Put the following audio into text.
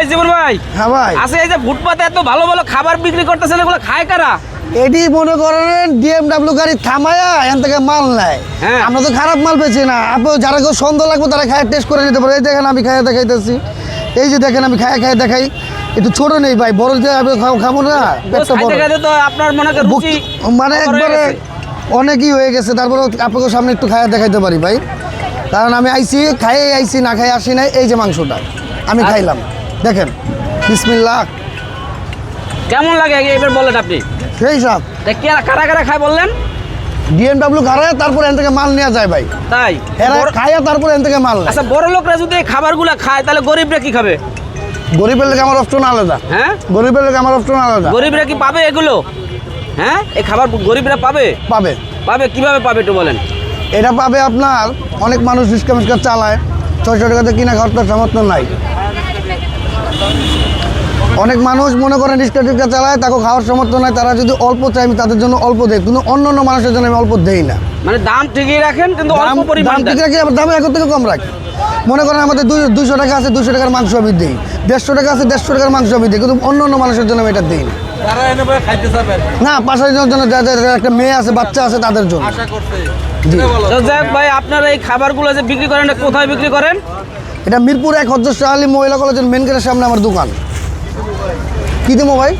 এই জীবন ভাই। হ্যাঁ ভাই। আছে এই যে ফুটপাতে এত ভালো ভালো খাবার বিক্রি করতেছেন এগুলো খায় কারা? এটি মনে করেন ডিএমডাব্লিউ গাড়ি থামায়া এখান থেকে মাল নেয়। হ্যাঁ। আমরা তো খারাপ মাল পেয়েছি না। আপনি যারা কেউ সন্দেহ লাগবে তারা খায় টেস্ট করে নিতে পারে। এই দেখেন আমি খাইয়ে দেখাইতেছি। এই যে দেখেন আমি খায় খায় দেখাই। একটু ছোট নেই ভাই বড় যে আমি খাবো- না পেটটা বড়। আপনার মনে মানে একবারে অনেকই হয়ে গেছে। তারপরে আপনাকে সামনে একটু খাইয়ে দেখাইতে পারি ভাই। কারণ আমি আইছি খাইয়ে আইছি না খাই আসি নাই। এই যে মাংসটা আমি আচ্ছা। খাইলাম। দেখেন বিসমিল্লাহ। কেমন লাগে? এবার বলেন আপনি। সেই সব। তা কে কারা কারা খায় বললেন? ডিএমডাব্লিউ খারায় তারপরে এখান থেকে মাল নেওয়া যায় ভাই। তাই? এরা খাইয়া তারপরে এখান থেকে মাল আচ্ছা বড় লোকরা যদি এই খাবারগুলো খায় তাহলে গরিবরা কি খাবে? গরিবের লোক আমার অপশন আলাদা। হ্যাঁ? গরিবের লোক আমার অপশন আলাদা। গরিবরা কি পাবে এগুলো? হ্যাঁ? এই খাবার গরিবরা পাবে? পাবে। পাবে কীভাবে পাবে একটু বলেন। এটা পাবে আপনার অনেক মানুষ রিক্সা মিস্কা চালায় ছয়শো টাকাতে কিনা খাওয়ার তার সামর্থ্য নাই। অনেক মানুষ মনে করেন রিক্সা টিক্সা চালায় তাকে খাওয়ার সামর্থ্য নাই তারা যদি অল্প চাই আমি তাদের জন্য অল্প দেয় কিন্তু অন্য অন্য মানুষের জন্য আমি অল্প দেই না। মানে দাম ঠিকই রাখেন কিন্তু অল্প দাম পরিমাণ ঠিক রাখি আবার দাম এখন থেকে কম রাখি। মনে করেন আমাদের দুই দুইশো টাকা আছে দুইশো টাকার মাংস আমি দিই। দেড়শো টাকা আছে দেড়শো টাকার মাংস আমি দিই কিন্তু অন্য অন্য মানুষের জন্য আমি এটা দিই না। না পাশের জন্য যাদের একটা মেয়ে আছে বাচ্চা আছে তাদের জন্য। ভাই আপনারা এই খাবারগুলো যে বিক্রি করেন কোথায় বিক্রি করেন? এটা মিরপুর এক হজ্জ শাহ আলী মহিলা কলেজের মেন গেটের সামনে আমার দোকান। কি দেবো ভাই?